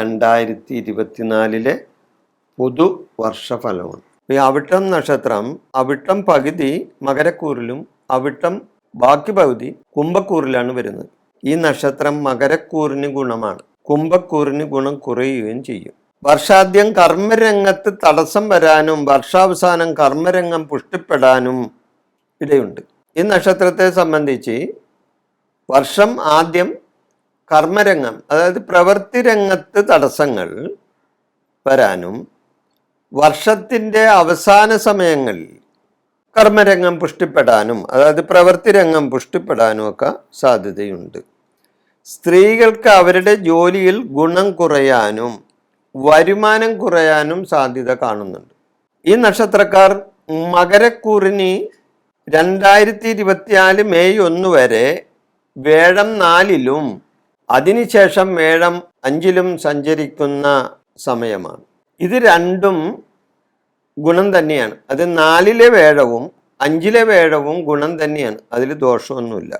രണ്ടായിരത്തി ഇരുപത്തിനാലിലെ പുതു വർഷഫലമാണ്. ഈ അവിട്ടം നക്ഷത്രം അവിട്ടം പകുതി മകരക്കൂറിലും അവിട്ടം ബാക്കി പകുതി കുംഭക്കൂറിലാണ് വരുന്നത്. ഈ നക്ഷത്രം മകരക്കൂറിന് ഗുണമാണ്. കുംഭക്കൂറിന് ഗുണം കുറയുകയും ചെയ്യും. വർഷാദ്യം കർമ്മരംഗത്ത് തടസ്സം വരാനും വർഷാവസാനം കർമ്മരംഗം പുഷ്ടിപ്പെടാനും ഇടയുണ്ട്. ഈ നക്ഷത്രത്തെ സംബന്ധിച്ച് വർഷം ആദ്യം കർമ്മരംഗം അതായത് പ്രവൃത്തി രംഗത്ത് തടസ്സങ്ങൾ വരാനും വർഷത്തിന്റെ അവസാന സമയങ്ങളിൽ കർമ്മരംഗം പുഷ്ടിപ്പെടാനും അതായത് പ്രവൃത്തി രംഗം പുഷ്ടിപ്പെടാനും ഒക്കെ സാധ്യതയുണ്ട്. സ്ത്രീകൾക്ക് അവരുടെ ജോലിയിൽ ഗുണം കുറയാനും വരുമാനം കുറയാനും സാധ്യത കാണുന്നുണ്ട്. ഈ നക്ഷത്രക്കാർ മകരക്കുറിനി രണ്ടായിരത്തി ഇരുപത്തിനാല് മെയ് ഒന്ന് വരെ വേഴം നാലിലും അതിനുശേഷം മേളം അഞ്ചിലും സഞ്ചരിക്കുന്ന സമയമാണ്. ഇത് രണ്ടും ഗുണം തന്നെയാണ്. അത് നാലിലെ വേഴവും അഞ്ചിലെ വേഴവും ഗുണം തന്നെയാണ്. അതിൽ ദോഷമൊന്നുമില്ല.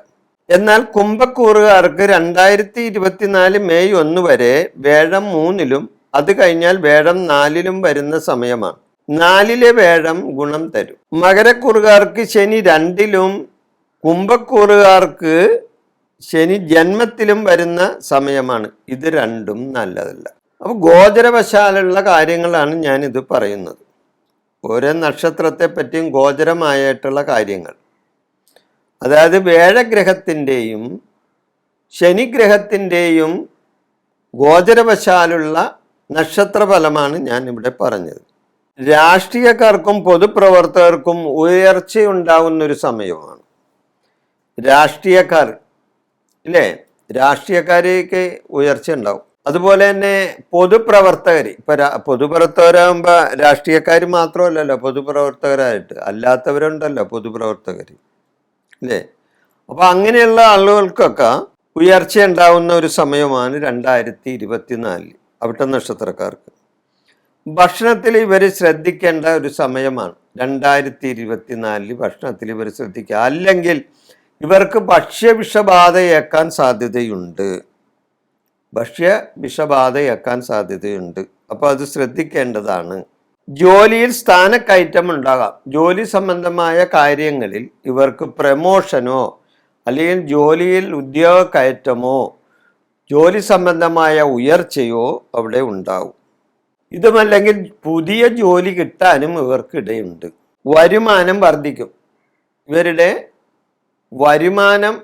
എന്നാൽ കുംഭക്കൂറുകാർക്ക് രണ്ടായിരത്തി ഇരുപത്തിനാല് മെയ് ഒന്ന് വരെ വേഴം മൂന്നിലും അത് കഴിഞ്ഞാൽ വേഴം നാലിലും വരുന്ന സമയമാണ്. നാലിലെ വേഴം ഗുണം തരും. മകരക്കൂറുകാർക്ക് ശനി രണ്ടിലും കുംഭക്കൂറുകാർക്ക് ശനി ജന്മത്തിലും വരുന്ന സമയമാണ്. ഇത് രണ്ടും നല്ലതല്ല. അപ്പോൾ ഗോചരവശാലുള്ള കാര്യങ്ങളാണ് ഞാനിത് പറയുന്നത്. ഓരോ നക്ഷത്രത്തെ പറ്റിയും ഗോചരമായിട്ടുള്ള കാര്യങ്ങൾ. അതായത് വേഴഗ്രഹത്തിന്റെയും ശനിഗ്രഹത്തിന്റെയും ഗോചരവശാലുള്ള നക്ഷത്രഫലമാണ് ഞാൻ ഇവിടെ പറഞ്ഞത്. രാഷ്ട്രീയക്കാർക്കും പൊതുപ്രവർത്തകർക്കും ഉയർച്ചയുണ്ടാവുന്നൊരു സമയമാണ്. രാഷ്ട്രീയക്കാർ ഇല്ലേ? രാഷ്ട്രീയക്കാരെയൊക്കെ ഉയർച്ച ഉണ്ടാവും. അതുപോലെ തന്നെ പൊതുപ്രവർത്തകർ ഇപ്പൊ പൊതുപ്രവർത്തകരാകുമ്പോ രാഷ്ട്രീയക്കാർ മാത്രമല്ലല്ലോ പൊതുപ്രവർത്തകരായിട്ട്. അല്ലാത്തവരുണ്ടല്ലോ പൊതുപ്രവർത്തകർ അല്ലേ അപ്പൊ അങ്ങനെയുള്ള ആളുകൾക്കൊക്കെ ഉയർച്ച ഉണ്ടാവുന്ന ഒരു സമയമാണ് രണ്ടായിരത്തി ഇരുപത്തിനാലിൽ അവിട്ട നക്ഷത്രക്കാർക്ക്. ഭക്ഷണത്തിൽ ഇവർ ശ്രദ്ധിക്കേണ്ട ഒരു സമയമാണ് രണ്ടായിരത്തി ഇരുപത്തിനാലിൽ ഭക്ഷണത്തിൽ ഇവർ ശ്രദ്ധിക്കുക. അല്ലെങ്കിൽ ഇവർക്ക് ഭക്ഷ്യവിഷബാധയേക്കാൻ സാധ്യതയുണ്ട്. ഭക്ഷ്യ വിഷബാധയേക്കാൻ സാധ്യതയുണ്ട്. അപ്പോൾ അത് ശ്രദ്ധിക്കേണ്ടതാണ്. ജോലിയിൽ സ്ഥാനക്കയറ്റം ഉണ്ടാകാം ജോലി സംബന്ധമായ കാര്യങ്ങളിൽ ഇവർക്ക് പ്രമോഷനോ അല്ലെങ്കിൽ ജോലിയിൽ ഉദ്യോഗ കയറ്റമോ ജോലി സംബന്ധമായ ഉയർച്ചയോ അവിടെ ഉണ്ടാവും. ഇതുമല്ലെങ്കിൽ പുതിയ ജോലി കിട്ടാനും ഇവർക്കിടയുണ്ട്. വരുമാനം വർദ്ധിക്കും. ഇവരുടെ വരുമാനം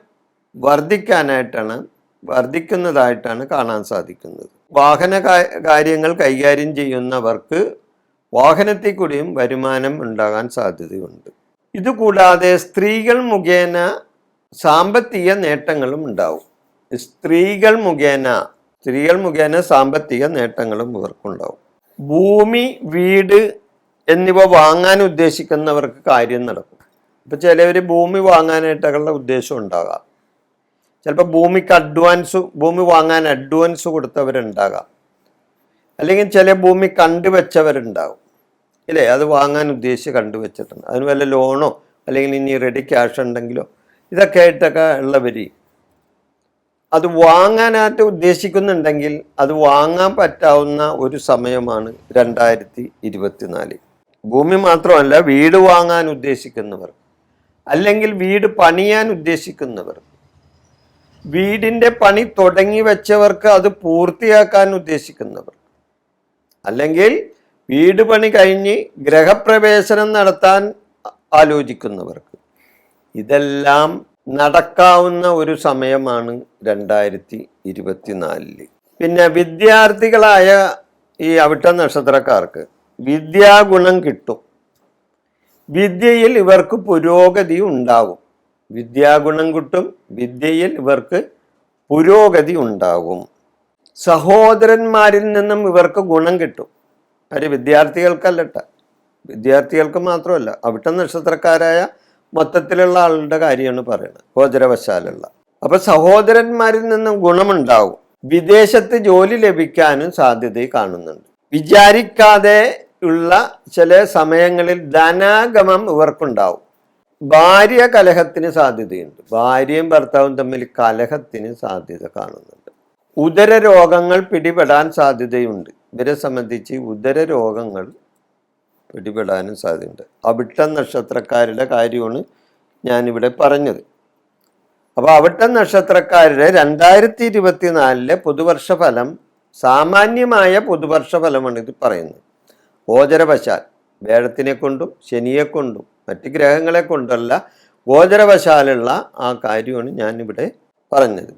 വർദ്ധിക്കാനായിട്ടാണ് വർദ്ധിക്കുന്നതായിട്ടാണ് കാണാൻ സാധിക്കുന്നത്. വാഹന കാര്യങ്ങൾ കൈകാര്യം ചെയ്യുന്നവർക്ക് വാഹനത്തിൽ കൂടിയും വരുമാനം ഉണ്ടാകാൻ സാധ്യതയുണ്ട്. ഇതുകൂടാതെ സ്ത്രീകൾ മുഖേന സാമ്പത്തിക നേട്ടങ്ങളും ഉണ്ടാവും. സ്ത്രീകൾ മുഖേന സ്ത്രീകൾ മുഖേന സാമ്പത്തിക നേട്ടങ്ങളും ഇവർക്കുണ്ടാവും. ഭൂമി വീട് എന്നിവ വാങ്ങാൻ ഉദ്ദേശിക്കുന്നവർക്ക് കാര്യം നടക്കും. ഇപ്പം ചിലവർ ഭൂമി വാങ്ങാനായിട്ടുള്ള ഉദ്ദേശം ഉണ്ടാകാം. ചിലപ്പോൾ ഭൂമിക്ക് അഡ്വാൻസ് ഭൂമി വാങ്ങാൻ അഡ്വാൻസ് കൊടുത്തവരുണ്ടാകാം. അല്ലെങ്കിൽ ചില ഭൂമി കണ്ടുവെച്ചവരുണ്ടാകും. ഇല്ലേ? അത് വാങ്ങാൻ ഉദ്ദേശിച്ച് കണ്ടുവച്ചിട്ടുണ്ട്. അതിന് വല്ല ലോണോ അല്ലെങ്കിൽ ഇനി റെഡി ക്യാഷ് ഉണ്ടെങ്കിലോ ഇതൊക്കെ ആയിട്ടൊക്കെ ഉള്ളവർ അത് വാങ്ങാനായിട്ട് ഉദ്ദേശിക്കുന്നുണ്ടെങ്കിൽ അത് വാങ്ങാൻ പറ്റാവുന്ന ഒരു സമയമാണ് രണ്ടായിരത്തി ഇരുപത്തിനാല്. ഭൂമി മാത്രമല്ല വീട് വാങ്ങാൻ ഉദ്ദേശിക്കുന്നവർ. അല്ലെങ്കിൽ വീട് പണിയാൻ ഉദ്ദേശിക്കുന്നവർ. വീടിന്റെ പണി തുടങ്ങി വെച്ചവർക്ക് അത് പൂർത്തിയാക്കാൻ ഉദ്ദേശിക്കുന്നവർ. അല്ലെങ്കിൽ വീട് പണി കഴിഞ്ഞ് ഗ്രഹപ്രവേശനം നടത്താൻ ആലോചിക്കുന്നവർക്ക്. ഇതെല്ലാം നടക്കാവുന്ന ഒരു സമയമാണ് രണ്ടായിരത്തി ഇരുപത്തിനാലിൽ പിന്നെ വിദ്യാർത്ഥികളായ ഈ അവിട്ട നക്ഷത്രക്കാർക്ക് വിദ്യാഗുണം കിട്ടും. വിദ്യയിൽ ഇവർക്ക് പുരോഗതി ഉണ്ടാകും. വിദ്യാഗുണം കിട്ടും വിദ്യയിൽ ഇവർക്ക് പുരോഗതി ഉണ്ടാകും. സഹോദരന്മാരിൽ നിന്നും ഇവർക്ക് ഗുണം കിട്ടും. അത് വിദ്യാർത്ഥികൾക്കല്ലട്ട. വിദ്യാർത്ഥികൾക്ക് മാത്രമല്ല അവിട്ട നക്ഷത്രക്കാരായ മൊത്തത്തിലുള്ള ആളുടെ കാര്യമാണ് പറയുന്നത് ഗോചരവശാലുള്ള. അപ്പൊ സഹോദരന്മാരിൽ നിന്നും ഗുണമുണ്ടാവും വിദേശത്ത് ജോലി ലഭിക്കാനും സാധ്യത കാണുന്നുണ്ട്. വിചാരിക്കാതെ ഉള്ള ചില സമയങ്ങളിൽ ധനാഗമം ഇവർക്കുണ്ടാവും. ഭാര്യ കലഹത്തിന് സാധ്യതയുണ്ട്. ഭാര്യയും ഭർത്താവും തമ്മിൽ കലഹത്തിന് സാധ്യത കാണുന്നുണ്ട്. ഉദര രോഗങ്ങൾ പിടിപെടാൻ സാധ്യതയുണ്ട്. ഇവരെ സംബന്ധിച്ച് ഉദര രോഗങ്ങൾ പിടിപെടാനും സാധ്യതയുണ്ട്. അവിട്ട നക്ഷത്രക്കാരുടെ കാര്യമാണ് ഞാനിവിടെ പറഞ്ഞത്. അപ്പോൾ അവിട്ട നക്ഷത്രക്കാരുടെ രണ്ടായിരത്തി ഇരുപത്തിനാലിലെ പുതുവർഷ ഫലം സാമാന്യമായ പുതുവർഷ ഫലമാണ് ഇത് പറയുന്നത്. ഗോചരവശാൽ വേഴത്തിനെ കൊണ്ടും ശനിയെ കൊണ്ടും മറ്റ് ഗ്രഹങ്ങളെ കൊണ്ടല്ല ഗോചരവശാലുള്ള ആ കാര്യമാണ് ഞാനിവിടെ പറഞ്ഞത്.